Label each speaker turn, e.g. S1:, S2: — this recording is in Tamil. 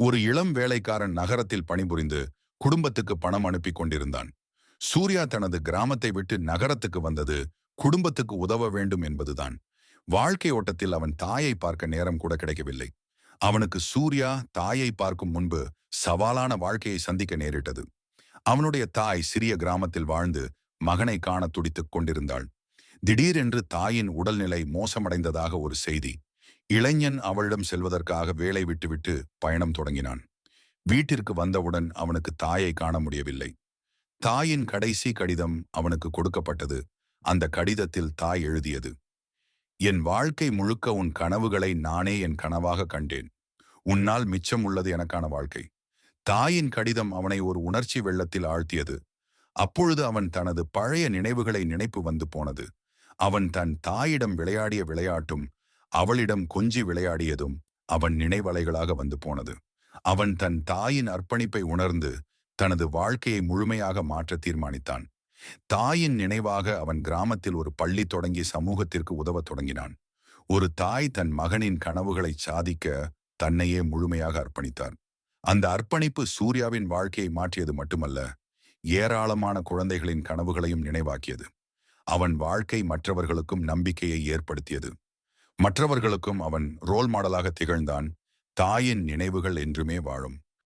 S1: ஒரு இளம் வேலைக்காரன் நகரத்தில் பணிபுரிந்து குடும்பத்துக்கு பணம் அனுப்பி கொண்டிருந்தான். சூர்யா தனது கிராமத்தை விட்டு நகரத்துக்கு வந்தது குடும்பத்துக்கு உதவ வேண்டும் என்பதுதான். வாழ்க்கை ஓட்டத்தில் அவன் தாயை பார்க்க நேரம் கூட கிடைக்கவில்லை. அவனுக்கு சூர்யா தாயை பார்க்கும் முன்பு சவாலான வாழ்க்கையை சந்திக்க நேரிட்டது. அவனுடைய தாய் சிறிய கிராமத்தில் வாழ்ந்து மகனை காண துடித்துக் கொண்டிருந்தாள். திடீரென்று தாயின் உடல்நிலை மோசமடைந்ததாக ஒரு செய்தி இளைஞன் அவளிடம் செல்வதற்காக வேலை விட்டுவிட்டு பயணம் தொடங்கினான். வீட்டிற்கு வந்தவுடன் அவனுக்கு தாயை காண முடியவில்லை. தாயின் கடைசி கடிதம் அவனுக்கு கொடுக்கப்பட்டது. அந்த கடிதத்தில் தாய் எழுதியது என் வாழ்க்கை முழுக்க உன் கனவுகளை நானே என் கனவாக கண்டேன். உன்னால் மிச்சம் உள்ளது எனக்கான வாழ்க்கை. தாயின் கடிதம் அவனை ஒரு உணர்ச்சி வெள்ளத்தில் ஆழ்த்தியது. அப்பொழுது அவன் தனது பழைய நினைவுகளை நினைப்பு வந்து போனது. அவன் தன் தாயிடம் விளையாடிய விளையாட்டும் அவளிடம் கொஞ்சி விளையாடியதும் அவன் நினைவலைகளாக வந்து போனது. அவன் தன் தாயின் அர்ப்பணிப்பை உணர்ந்து தனது வாழ்க்கையை முழுமையாக மாற்ற தீர்மானித்தான். தாயின் நினைவாக அவன் கிராமத்தில் ஒரு பள்ளி தொடங்கி சமூகத்திற்கு உதவத் தொடங்கினான். ஒரு தாய் தன் மகனின் கனவுகளை சாதிக்க தன்னையே முழுமையாக அர்ப்பணித்தார். அந்த அர்ப்பணிப்பு சூர்யாவின் வாழ்க்கையை மாற்றியது மட்டுமல்ல ஏராளமான குழந்தைகளின் கனவுகளையும் நினைவாக்கியது. அவன் வாழ்க்கை மற்றவர்களுக்கும் நம்பிக்கையை ஏற்படுத்தியது. மற்றவர்களுக்கும் அவன் ரோல் மாடலாக திகழ்ந்தான். தாயின் நினைவுகள் என்றுமே வாழும்.